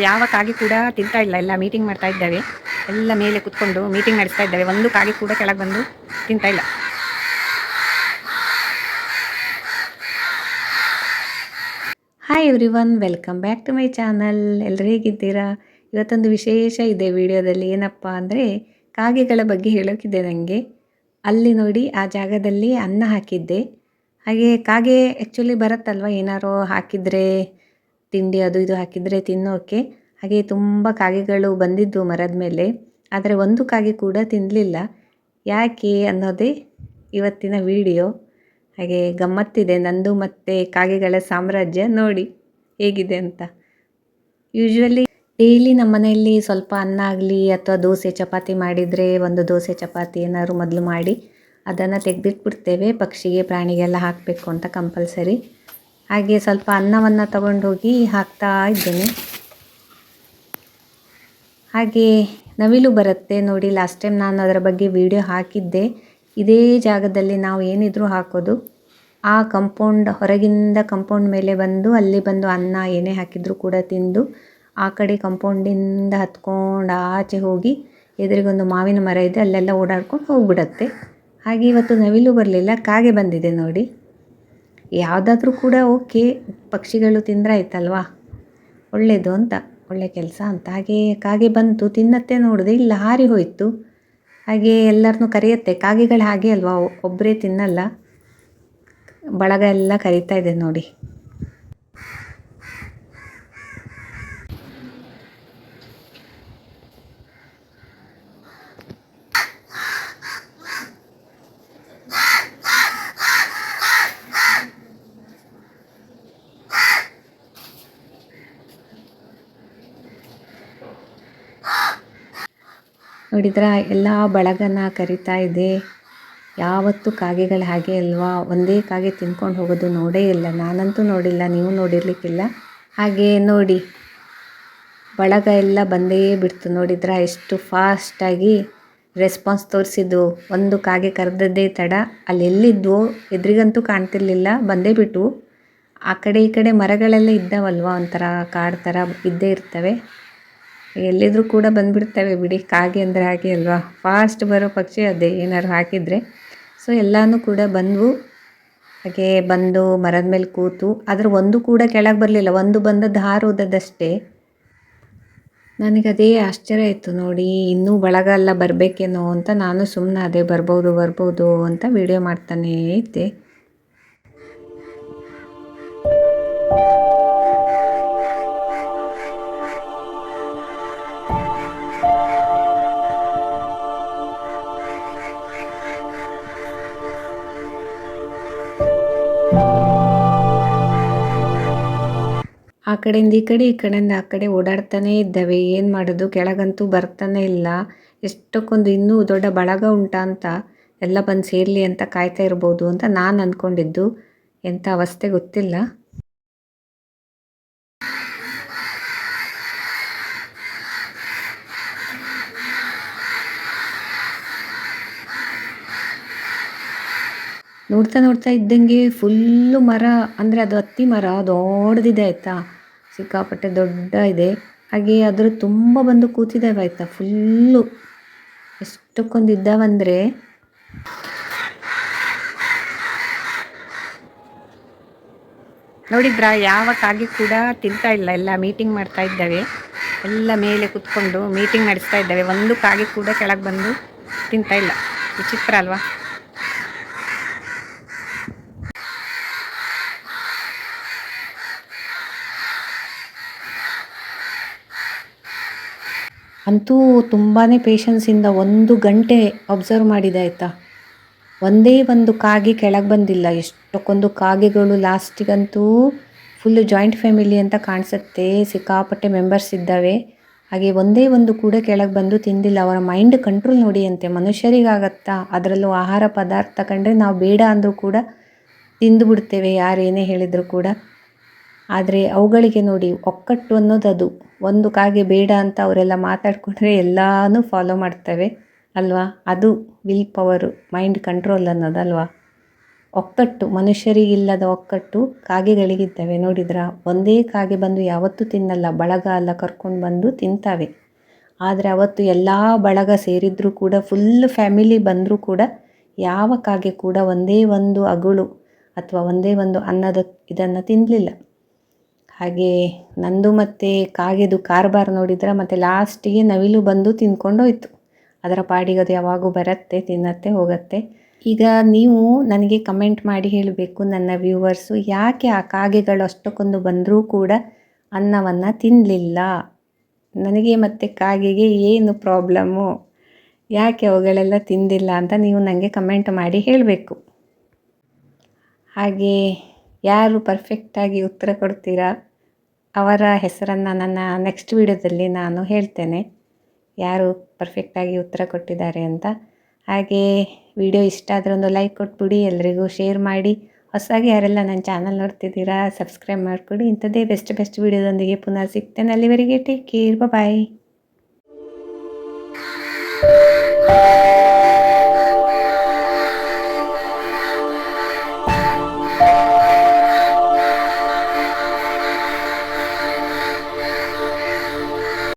ಯಾವ ಕಾಗಿ ಕೂಡ ತಿಂತಾ ಇಲ್ಲ. ಎಲ್ಲ ಮೀಟಿಂಗ್ ಮಾಡ್ತಾ ಇದ್ದಾವೆ. ಎಲ್ಲ ಮೇಲೆ ಕುತ್ಕೊಂಡು ಮೀಟಿಂಗ್ ನಡೆಸ್ತಾ ಇದ್ದಾವೆ. ಒಂದು ಕಾಗಿ ಕೂಡ ಕೆಳಗೆ ಬಂದು ತಿಂತಾ ಇಲ್ಲ. Hi everyone welcome back to my channel ಎಲ್ಲರೂ ಹೇಗಿದ್ದೀರಾ? ಇವತ್ತೊಂದು ವಿಶೇಷ ಇದೆ ವಿಡಿಯೋದಲ್ಲಿ. ಏನಪ್ಪ ಅಂದರೆ ಕಾಗೆಗಳ ಬಗ್ಗೆ ಹೇಳೋಕ್ಕಿದೆ ನನಗೆ ಅಲ್ಲಿ ನೋಡಿ ಆ ಜಾಗದಲ್ಲಿ ಅನ್ನ ಹಾಕಿದ್ದೆ. ಹಾಗೆ ಕಾಗೆ ಆ್ಯಕ್ಚುಲಿ ಬರುತ್ತಲ್ವ? ಏನಾರು ಹಾಕಿದರೆ, ತಿಂಡಿ ಅದು ಇದು ಹಾಕಿದರೆ ತಿನ್ನೋಕ್ಕೆ ಹಾಗೆ ತುಂಬ ಕಾಗೆಗಳು ಬಂದಿದ್ದು ಮರದ ಮೇಲೆ, ಆದರೆ ಒಂದು ಕಾಗೆ ಕೂಡ ತಿನ್ನಲಿಲ್ಲ ಯಾಕೆ ಅನ್ನೋದೇ ಇವತ್ತಿನ ವಿಡಿಯೋ. ಹಾಗೆ ಗಮ್ಮತ್ತಿದೆ ನಂದು ಮತ್ತು ಕಾಗೆಗಳ ಸಾಮ್ರಾಜ್ಯ ನೋಡಿ ಹೇಗಿದೆ ಅಂತ. ಯೂಶ್ವಲಿ ಡೈಲಿ ನಮ್ಮ ಮನೆಯಲ್ಲಿ ಸ್ವಲ್ಪ ಅನ್ನ ಆಗಲಿ ಅಥವಾ ದೋಸೆ ಚಪಾತಿ ಮಾಡಿದರೆ ಒಂದು ದೋಸೆ ಚಪಾತಿ ಏನಾದ್ರು ಮೊದಲು ಮಾಡಿ ಅದನ್ನು ತೆಗೆದಿಟ್ಬಿಡ್ತೇವೆ. ಪಕ್ಷಿಗೆ ಪ್ರಾಣಿಗೆಲ್ಲ ಹಾಕಬೇಕು ಅಂತ ಕಂಪಲ್ಸರಿ ಹಾಗೆ ಸ್ವಲ್ಪ ಅನ್ನವನ್ನು ತಗೊಂಡೋಗಿ ಹಾಕ್ತಾ ಇದ್ದೇನೆ. ಹಾಗೆ ನವಿಲು ಬರುತ್ತೆ ನೋಡಿ ಲಾಸ್ಟ್ ಟೈಮ್ ನಾನು ಅದರ ಬಗ್ಗೆ ವಿಡಿಯೋ ಹಾಕಿದ್ದೆ. ಇದೇ ಜಾಗದಲ್ಲಿ ನಾವು ಏನಿದ್ರೂ ಹಾಕೋದು. ಆ ಕಂಪೌಂಡ್ ಹೊರಗಿಂದ ಕಂಪೌಂಡ್ ಮೇಲೆ ಬಂದು, ಅಲ್ಲಿ ಬಂದು ಅನ್ನ ಏನೇ ಹಾಕಿದರೂ ಕೂಡ ತಿಂದು, ಆ ಕಡೆ ಕಂಪೌಂಡಿಂದ ಹತ್ಕೊಂಡು ಆಚೆ ಹೋಗಿ ಎದುರಿಗೊಂದು ಮಾವಿನ ಮರ ಇದೆ, ಅಲ್ಲೆಲ್ಲ ಓಡಾಡ್ಕೊಂಡು ಹೋಗ್ಬಿಡತ್ತೆ. ಹಾಗೆ ಇವತ್ತು ನವಿಲು ಬರಲಿಲ್ಲ, ಕಾಗೆ ಬಂದಿದೆ ನೋಡಿ. ಯಾವುದಾದ್ರೂ ಕೂಡ ಓಕೆ ಪಕ್ಷಿಗಳು ತಿಂದ್ರಾಯ್ತಲ್ವಾ ಒಳ್ಳೆಯದು ಅಂತ. ಒಳ್ಳೆ ಕೆಲಸ ಅಂತ. ಹಾಗೆ ಕಾಗೆ ಬಂತು, ತಿನ್ನತ್ತೆ ನೋಡಿದೆ, ಇಲ್ಲ ಹಾರಿ ಹೋಯಿತು. ಹಾಗೆ ಎಲ್ಲರನ್ನು ಕರೆಯುತ್ತೆ. ಕಾಗೆಗಳು ಹಾಗೆ ಅಲ್ವಾ ಒಬ್ಬರೇ ತಿನ್ನಲ್ಲ. ಬಳಗ ಎಲ್ಲ ಕರಿತಾ ಇದೆ ನೋಡಿ. ನೋಡಿದ್ರ ಎಲ್ಲ ಬಳಗನ ಕರಿತಾ ಇದೆ. ಯಾವತ್ತು ಕಾಗೆಗಳು ಹಾಗೆ ಅಲ್ವಾ? ಒಂದೇ ಕಾಗೆ ತಿನ್ಕೊಂಡು ಹೋಗೋದು ನೋಡೇ ಇಲ್ಲ. ನಾನಂತೂ ನೋಡಿಲ್ಲ, ನೀವು ನೋಡಿರ್ಲಿಕ್ಕಿಲ್ಲ. ಹಾಗೆ ನೋಡಿ, ಬಳಗ ಎಲ್ಲ ಬಂದೇ ಬಿಡ್ತು. ನೋಡಿದ್ರ ಎಷ್ಟು ಫಾಸ್ಟಾಗಿ ರೆಸ್ಪಾನ್ಸ್ ತೋರಿಸಿದ್ದು. ಒಂದು ಕಾಗೆ ಕರೆದದ್ದೇ ತಡ. ಅಲ್ಲಿ ಎಲ್ಲಿದ್ವು? ಎದುರಿಗಂತೂ ಕಾಣ್ತಿರ್ಲಿಲ್ಲ. ಬಂದೇ ಬಿಟ್ಟು ಆ ಕಡೆ ಈ ಕಡೆ ಮರಗಳೆಲ್ಲ ಇದ್ದಾವಲ್ವ? ಒಂಥರ ಕಾಡು ಥರ ಇದ್ದೇ ಇರ್ತವೆ. ಎಲ್ಲಿದ್ರೂ ಕೂಡ ಬಂದುಬಿಡ್ತವೆ ಬಿಡಿ. ಕಾಗೆ ಅಂದರೆ ಹಾಗೆ ಅಲ್ವಾ? ಫಾಸ್ಟ್ ಬರೋ ಪಕ್ಷಿ ಅದೇ. ಏನಾದ್ರು ಹಾಕಿದರೆ. ಸೊ ಎಲ್ಲನೂ ಕೂಡ ಬಂದವು. ಹಾಗೆ ಬಂದು ಮರದ ಮೇಲೆ ಕೂತು. ಆದರೆ ಒಂದು ಕೂಡ ಕೆಳಗೆ ಬರಲಿಲ್ಲ. ಒಂದು ಬಂದದ್ದು ಹಾರೋದಷ್ಟೇ ನನಗೆ ಅದೇ ಆಶ್ಚರ್ಯ ಆಯಿತು ನೋಡಿ. ಇನ್ನೂ ಬಳಗ ಎಲ್ಲ ಬರಬೇಕೇನೋ ಅಂತ ನಾನು ಸುಮ್ಮನೆ ಅದೇ ಬರ್ಬೋದು ಬರ್ಬೋದು ಅಂತ ವಿಡಿಯೋ ಮಾಡ್ತಾನೇ ಇದ್ದೆ. ಆ ಕಡೆಯಿಂದ ಈ ಕಡೆ, ಈ ಕಡೆಯಿಂದ ಆ ಕಡೆ ಓಡಾಡ್ತಾನೇ ಇದ್ದಾವೆ. ಏನು ಮಾಡೋದು? ಕೆಳಗಂತೂ ಬರ್ತಾನೆ ಇಲ್ಲ. ಎಷ್ಟಕ್ಕೊಂದು ಇನ್ನೂ ದೊಡ್ಡ ಬಳಗ ಉಂಟಾ ಅಂತ ಎಲ್ಲ ಬಂದು ಸೇರಲಿ ಅಂತ ಕಾಯ್ತಾ ಇರ್ಬೋದು ಅಂತ ನಾನು ಅಂದ್ಕೊಂಡಿದ್ದು ಎಂಥ ಅವಸ್ಥೆ ಗೊತ್ತಿಲ್ಲ. ನೋಡ್ತಾ ನೋಡ್ತಾ ಇದ್ದಂಗೆ ಫುಲ್ಲು ಮರ, ಅಂದರೆ ಅದು ಹತ್ತಿ ಮರ ದೊಡ್ಡದಿದೆ ಆಯಿತಾ? ಸಿಕ್ಕಾಪಟ್ಟೆ ದೊಡ್ಡ ಇದೆ. ಹಾಗೆ ಅದ್ರ ತುಂಬ ಬಂದು ಕೂತಿದ್ದಾವೆ ಆಯಿತಾ, ಫುಲ್ಲು. ಎಷ್ಟಕ್ಕೊಂದು ಇದ್ದಾವಂದರೆ ನೋಡಿದ್ರ ಯಾವ ಕಾಗೆ ಕೂಡ ತಿಂತಾ ಇಲ್ಲ, ಎಲ್ಲ ಮೀಟಿಂಗ್ ಮಾಡ್ತಾ ಇದ್ದಾವೆ. ಎಲ್ಲ ಮೇಲೆ ಕುತ್ಕೊಂಡು ಮೀಟಿಂಗ್ ನಡೆಸ್ತಾ ಇದ್ದಾವೆ. ಒಂದು ಕಾಗೆ ಕೂಡ ಕೆಳಗೆ ಬಂದು ತಿಂತಾ ಇಲ್ಲ. ವಿಚಿತ್ರ ಅಲ್ವಾ? ಅಂತೂ ತುಂಬಾ ಪೇಷನ್ಸಿಂದ ಒಂದು ಗಂಟೆ ಅಬ್ಸರ್ವ್ ಮಾಡಿದೆ ಆಯಿತಾ? ಒಂದೇ ಒಂದು ಕಾಗೆ ಕೆಳಗೆ ಬಂದಿಲ್ಲ. ಎಷ್ಟಕ್ಕೊಂದು ಕಾಗೆಗಳು ಲಾಸ್ಟಿಗಂತೂ ಫುಲ್ ಜಾಯಿಂಟ್ ಫ್ಯಾಮಿಲಿ ಅಂತ ಕಾಣಿಸುತ್ತೆ. ಸಿಕ್ಕಾಪಟ್ಟೆ ಮೆಂಬರ್ಸ್ ಇದ್ದಾವೆ. ಹಾಗೆ ಒಂದೇ ಒಂದು ಕೂಡ ಕೆಳಗೆ ಬಂದು ತಿಂದಿಲ್ಲ. ಅವರ ಮೈಂಡ್ ಕಂಟ್ರೋಲ್ ನೋಡಿಯಂತೆ. ಮನುಷ್ಯರಿಗಾಗತ್ತಾ? ಅದರಲ್ಲೂ ಆಹಾರ ಪದಾರ್ಥ ಕಂಡ್ರೆ ನಾವು ಬೇಡ ಅಂದರೂ ಕೂಡ ತಿಂದು ಬಿಡ್ತೇವೆ. ಯಾರೇನೇ ಹೇಳಿದರೂ ಕೂಡ. ಆದರೆ ಅವುಗಳಿಗೆ ನೋಡಿ ಒಕ್ಕಟ್ಟು ಅನ್ನೋದು ಅದು. ಒಂದು ಕಾಗೆ ಬೇಡ ಅಂತ ಅವರೆಲ್ಲ ಮಾತಾಡಿಕೊಂಡ್ರೆ ಎಲ್ಲನೂ ಫಾಲೋ ಮಾಡ್ತವೆ ಅಲ್ವಾ? ಅದು ವಿಲ್ ಪವರು ಮೈಂಡ್ ಕಂಟ್ರೋಲ್ ಅನ್ನೋದಲ್ವಾ? ಒಕ್ಕಟ್ಟು, ಮನುಷ್ಯರಿಗಿಲ್ಲದ ಒಕ್ಕಟ್ಟು ಕಾಗೆಗಳಿಗಿದ್ದಾವೆ. ನೋಡಿದ್ರ? ಒಂದೇ ಕಾಗೆ ಬಂದು ಯಾವತ್ತೂ ತಿನ್ನಲ್ಲ. ಬಳಗ ಎಲ್ಲ ಕರ್ಕೊಂಡು ಬಂದು ತಿಂತಾವೆ. ಆದರೆ ಅವತ್ತು ಎಲ್ಲ ಬಳಗ ಸೇರಿದರೂ ಕೂಡ ಫುಲ್ ಫ್ಯಾಮಿಲಿ ಬಂದರೂ ಕೂಡ, ಯಾವ ಕಾಗೆ ಕೂಡ ಒಂದೇ ಒಂದು ಅಗಳು ಅಥವಾ ಒಂದೇ ಒಂದು ಅನ್ನದ ಇದನ್ನು ತಿನ್ನಲಿಲ್ಲ ಹಾಗೆ ನಂದು ಮತ್ತು ಕಾಗೆದು ಕಾರ್ಬಾರ್ ನೋಡಿದ್ರೆ ಮತ್ತು ಲಾಸ್ಟಿಗೆ ನವಿಲು ಬಂದು ತಿಂದ್ಕೊಂಡು ಹೋಯ್ತು ಅದರ ಪಾಡಿಗೆ ಅದು ಯಾವಾಗೂ ಬರುತ್ತೆ, ತಿನ್ನತ್ತೆ, ಹೋಗತ್ತೆ. ಈಗ ನೀವು ನನಗೆ ಕಮೆಂಟ್ ಮಾಡಿ ಹೇಳಬೇಕು, ನನ್ನ ವ್ಯೂವರ್ಸು ಯಾಕೆ ಆ ಕಾಗೆಗಳು ಅಷ್ಟಕ್ಕೊಂದು ಬಂದರೂ ಕೂಡ ಅನ್ನವನ್ನು ತಿನ್ನಲಿಲ್ಲ ನನಗೆ ಮತ್ತು ಕಾಗೆಗೆ ಏನು ಪ್ರಾಬ್ಲಮ್ಮು ಯಾಕೆ ಅವುಗಳೆಲ್ಲ ತಿಂದಿಲ್ಲ ಅಂತ ನೀವು ನನಗೆ ಕಮೆಂಟ್ ಮಾಡಿ ಹೇಳಬೇಕು. ಹಾಗೆ ಯಾರು ಪರ್ಫೆಕ್ಟಾಗಿ ಉತ್ತರ ಕೊಡ್ತೀರಾ? ಅವರ ಹೆಸರನ್ನು ನನ್ನ ನೆಕ್ಸ್ಟ್ ವಿಡಿಯೋದಲ್ಲಿ ನಾನು ಹೇಳ್ತೇನೆ. ಯಾರು ಪರ್ಫೆಕ್ಟಾಗಿ ಉತ್ತರ ಕೊಟ್ಟಿದ್ದಾರೆ ಅಂತ. ಹಾಗೆ ವಿಡಿಯೋ ಇಷ್ಟ ಆದರೆ ಒಂದು ಲೈಕ್ ಕೊಟ್ಬಿಡಿ, ಎಲ್ರಿಗೂ ಶೇರ್ ಮಾಡಿ. ಹೊಸದಾಗಿ ಯಾರೆಲ್ಲ ನನ್ನ ಚಾನಲ್ ನೋಡ್ತಿದ್ದೀರಾ ಸಬ್ಸ್ಕ್ರೈಬ್ ಮಾಡಿಕೊಡಿ. ಇಂಥದ್ದೇ ಬೆಸ್ಟ್ ಬೆಸ್ಟ್ ವಿಡಿಯೋದೊಂದಿಗೆ ಪುನಃ ಸಿಗ್ತೇನೆ ಅಲ್ಲಿವರೆಗೆ. Take care bye